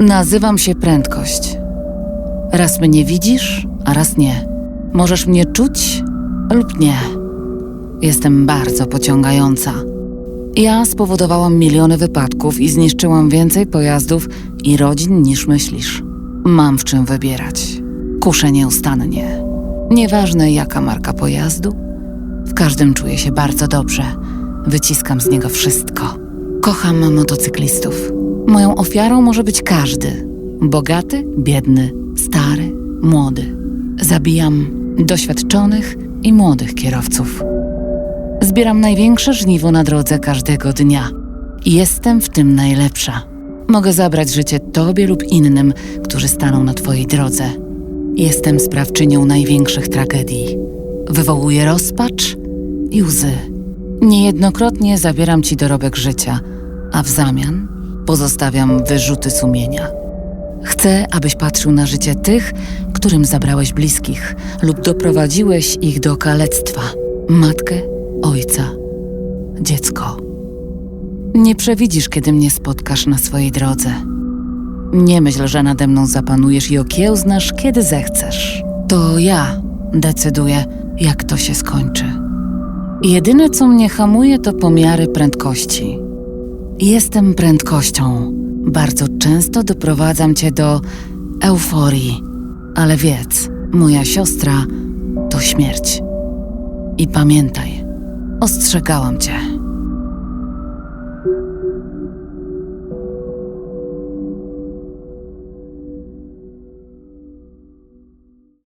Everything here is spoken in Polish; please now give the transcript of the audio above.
Nazywam się prędkość. Raz mnie widzisz, a raz nie. Możesz mnie czuć lub nie. Jestem bardzo pociągająca. Ja spowodowałam miliony wypadków i zniszczyłam więcej pojazdów i rodzin niż myślisz. Mam w czym wybierać. Kuszę nieustannie. Nieważne jaka marka pojazdu, w każdym czuję się bardzo dobrze. Wyciskam z niego wszystko. Kocham motocyklistów. Moją ofiarą może być każdy. Bogaty, biedny, stary, młody. Zabijam doświadczonych i młodych kierowców. Zbieram największe żniwo na drodze każdego dnia. Jestem w tym najlepsza. Mogę zabrać życie tobie lub innym, którzy staną na twojej drodze. Jestem sprawczynią największych tragedii. Wywołuję rozpacz i łzy. Niejednokrotnie zabieram ci dorobek życia, a w zamian pozostawiam wyrzuty sumienia. Chcę, abyś patrzył na życie tych, którym zabrałeś bliskich lub doprowadziłeś ich do kalectwa matkę, ojca, dziecko. Nie przewidzisz, kiedy mnie spotkasz na swojej drodze. Nie myśl, że nade mną zapanujesz i okiełznasz, kiedy zechcesz. To ja decyduję, jak to się skończy. Jedyne, co mnie hamuje, to pomiary prędkości. Jestem prędkością. Bardzo często doprowadzam cię do euforii, ale wiedz, moja siostra to śmierć. I pamiętaj, ostrzegałam cię.